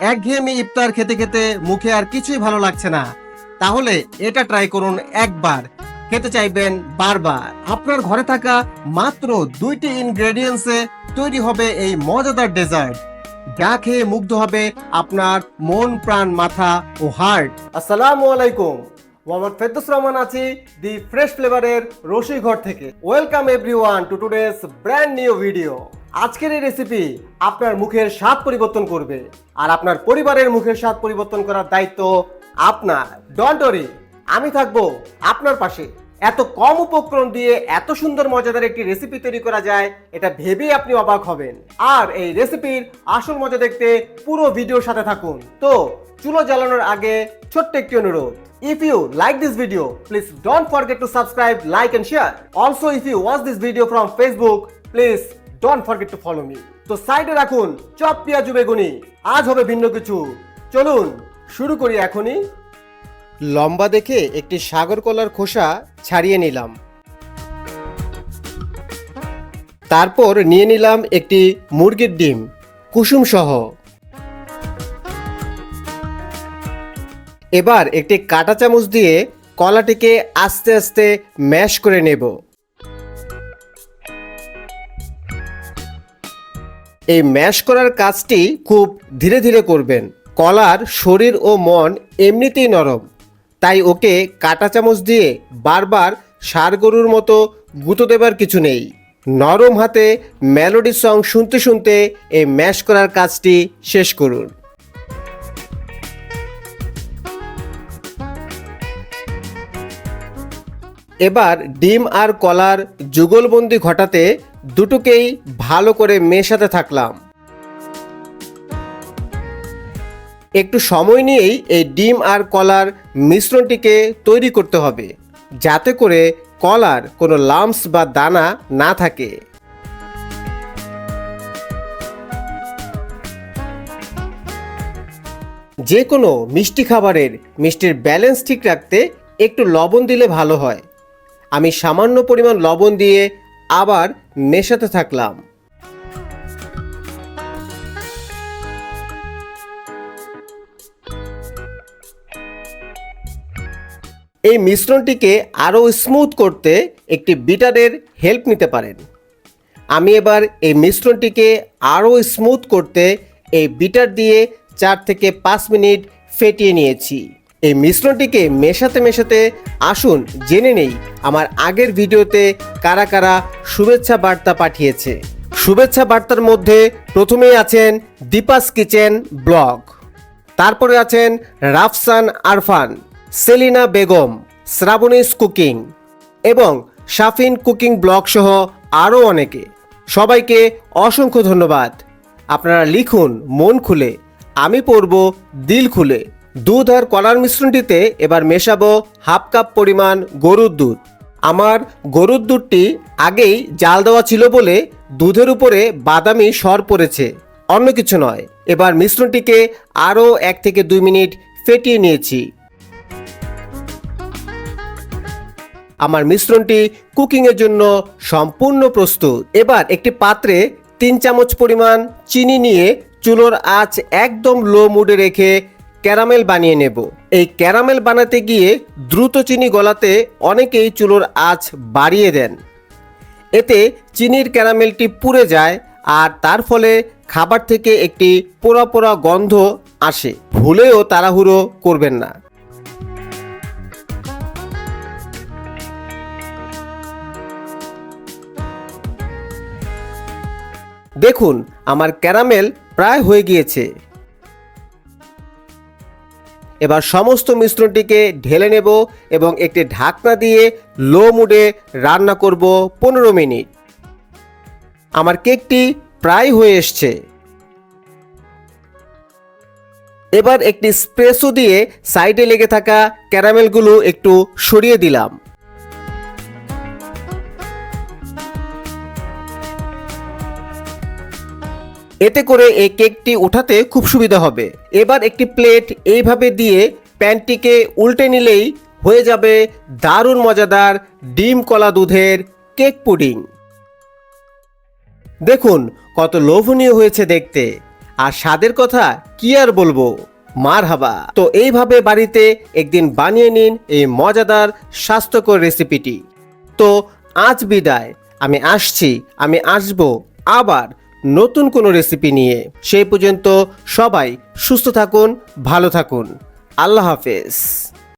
একঘেয়েমি ইফতার খেতে খেতে মুখে আর কিছুই ভালো লাগছে না। তাহলে এটা ট্রাই করুন একবার। খেতে চাইবেন বারবার। আপনার ঘরে থাকা মাত্র দুইটি ইনগ্রেডিয়েন্টসে তৈরি হবে এই মজাদার ডেজার্ট যা খেয়ে মুগ্ধ হবে আপনার মন, প্রাণ, মাথা ও হার্ট আসসালামু আলাইকুম। মোহাম্মদ ফেরদুস রহমান আছি দি ফ্রেশ ফ্লেভারের রসি ঘর থেকে। Welcome everyone to today's brand new video. আজকের এই রেসিপি আপনার মুখের স্বাদ পরিবর্তন করবে। আর আপনার পরিবারের মুখের স্বাদ পরিবর্তন করার দায়িত্ব আপনার। ডন্ট ওরি আমি থাকব আপনার পাশে। এত কম উপকরণ দিয়ে এত সুন্দর মজাদার একটি রেসিপি তৈরি করা যায় এটা ভেবেই আপনি অবাক হবেন। আর এই রেসিপির আসল মজা দেখতে পুরো ভিডিওর সাথে থাকুন। তো চুলো জ্বালানোর আগে ছোট্ট একটি অনুরোধ If you like this video, please don't forget to subscribe, like and share. Also, if you watch this video from Facebook, please don't forget to follow me. তো সাইডে রাখুন চপ, পেঁয়াজু, বেগুনি। আজ হবে ভিন্ন কিছু। চলুন, শুরু করি এখনই। লম্বা দেখে একটি সাগর কলার খোসা ছাড়িয়ে নিলাম। তারপর নিয়ে নিলাম একটি মুরগির ডিম, কুসুম সহ। এবার একটি কাঁটা চামচ দিয়ে কলাটিকে আস্তে আস্তে ম্যাশ করে নেব। এই ম্যাশ করার কাজটি খুব ধীরে ধীরে করবেন। কলার শরীর ও মন এমনিতেই নরম। তাই ওকে কাঁটা চামচ দিয়ে বারবার সার গরুর মতো গুঁতো দেবার কিছু নেই। নরম হাতে মেলোডি সং শুনতে শুনতে এই ম্যাশ করার কাজটি শেষ করুন। এবার ডিম আর কলার যুগলবন্দি ঘটাতে দুটোকেই ভালো করে মেশাতে থাকলাম। একটু সময় নিয়েই এই ডিম আর কলার মিশ্রণটিকে তৈরি করতে হবে, যাতে করে কলার কোনো লাম্পস বা দানা না থাকে। যে কোনো মিষ্টি খাবারের মিষ্টির ব্যালেন্স ঠিক রাখতে একটু লবণ দিলে ভালো হয়। আমি সামান্য পরিমাণ লবণ দিয়ে আবার মেশাতে থাকলাম। এই মিশ্রণটিকে আরও স্মুথ করতে একটি বিটারের হেল্প নিতে পারেন। আমি এবার এই মিশ্রণটিকে আরও স্মুথ করতে এই বিটার দিয়ে চার থেকে পাঁচ মিনিট ফেটিয়ে নিয়েছি। এই মিশ্রণটিকে মেশাতে মেশাতে আসুন জেনে নেই আমার আগের ভিডিওতে কারা কারা শুভেচ্ছা বার্তা পাঠিয়েছে। শুভেচ্ছা বার্তার মধ্যে প্রথমেই আছেন দীপাস কিচেন ব্লগ। তারপরে আছেন রাফসান আরফান, সেলিনা বেগম শ্রাবণীস কুকিং এবং শাফিন কুকিং ব্লগ সহ আরও অনেকে। সবাইকে অসংখ্য ধন্যবাদ। আপনারা লিখুন মন খুলে, আমি পড়ব দিল খুলে। দুধ আর কলার মিশ্রণটিতে এবার মেশাবো হাফ কাপ পরিমাণ গরুর দুধ। আমার গরুর দুধটি আগেই জাল দেওয়া ছিল বলে দুধের উপরে বাদামি সর পড়েছে, অন্য কিছু নয়। এবার মিশ্রণটিকে আরও এক থেকে দুই মিনিট ফেটিয়ে নিয়েছি। আমার মিশ্রণটি কুকিংয়ের জন্য সম্পূর্ণ প্রস্তুত। এবার একটি পাত্রে তিন চামচ পরিমাণ চিনি নিয়ে চুলোর আঁচ একদম লো মুডে রেখে ক্যারামেল বানিয়ে নেব। এই ক্যারামেল বানাতে গিয়ে দ্রুত চিনি গলাতে অনেকেই চুলোর আঁচ বাড়িয়ে দেন। এতে চিনির ক্যারামেলটি পুড়ে যায় আর তার ফলে খাবার থেকে একটি পোড়া পোড়া গন্ধ আসে। ভুলেও তাড়াহুড়ো করবেন না। দেখুন, আমার ক্যারামেল প্রায় হয়ে গিয়েছে। এবার সমস্ত মিশ্রণটিকে ঢেলে নেব এবং একটি ঢাকনা দিয়ে লো মুডে রান্না করব পনেরো মিনিট। আমার কেকটি প্রায় হয়ে এসছে। এবার একটি স্প্রেসো দিয়ে সাইডে লেগে থাকা ক্যারামেলগুলো একটু সরিয়ে দিলাম। এতে করে এই কেকটি ওঠাতে খুব সুবিধা হবে। এবার একটি প্লেট এইভাবে দিয়ে প্যানটিকে উল্টে নিলেই হয়ে যাবে দারুণ মজাদার ডিম কলা দুধের কেক পুডিং। দেখুন, কত লোভনীয় হয়েছে দেখতে। আর স্বাদের কথা কি আর বলব? মার হাবা তো এইভাবে বাড়িতে একদিন বানিয়ে নিন এই মজাদার, স্বাস্থ্যকর রেসিপিটি। তো আজ বিদায়। আমি আসছি, আমি আসব আবার নতুন কোনো রেসিপি নিয়ে। সেই পর্যন্ত সবাই সুস্থ থাকুন ভালো থাকুন। আল্লাহ হাফেজ।